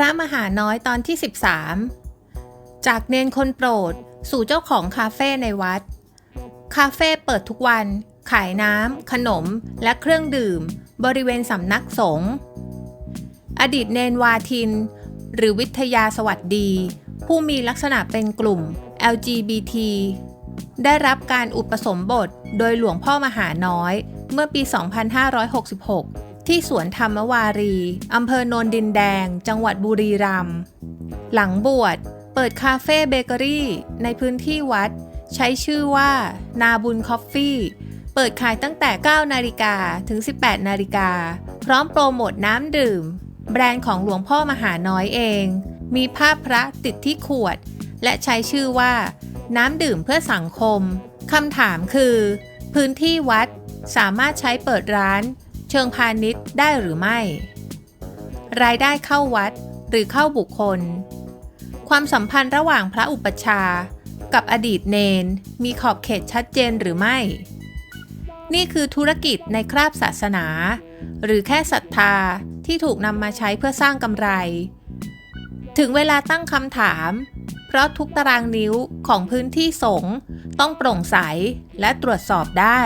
ระมหาน้อยตอนที่ 13 จากเนนคนโปรด สู่เจ้าของคาเฟ่ในวัด คาเฟ่เปิดทุกวัน ขายน้ำ ขนม และเครื่องดื่ม บริเวณสำนักสงฆ์อดีตเนนวาทิน หรือวิทยาสวัสดี ผู้มีลักษณะเป็นกลุ่ม LGBT ได้รับการอุปสมบทโดยหลวงพ่อมหาน้อยเมื่อปี 2566 ที่สวนธรรมวารี อำเภอโนนดินแดง จังหวัดบุรีรัมย์ หลังบวช เปิดคาเฟ่เบเกอรี่ ในพื้นที่วัด ใช้ชื่อว่า นาบุญคอฟฟี่ เปิดขายตั้งแต่ 9 นาฬิกาถึง 18 นาฬิกา พร้อมโปรโมทน้ำดื่ม แบรนด์ของหลวงพ่อมหาน้อยเอง มีภาพพระติดที่ขวด และใช้ชื่อว่า น้ำดื่มเพื่อสังคม คำถามคือ พื้นที่วัดสามารถใช้เปิดร้าน เชิงพาณิชย์ได้หรือไม่ รายได้เข้าวัดหรือเข้าบุคคล ความสัมพันธ์ระหว่างพระอุปชา กับอดีตเนน มีขอบเขตชัดเจนหรือไม่ นี่คือธุรกิจในคราบศาสนา หรือแค่ศรัทธาที่ถูกนำมาใช้เพื่อสร้างกำไร ถึงเวลาตั้งคำถาม เพราะทุกตารางนิ้วของพื้นที่สงฆ์ต้องโปร่งใสและตรวจสอบได้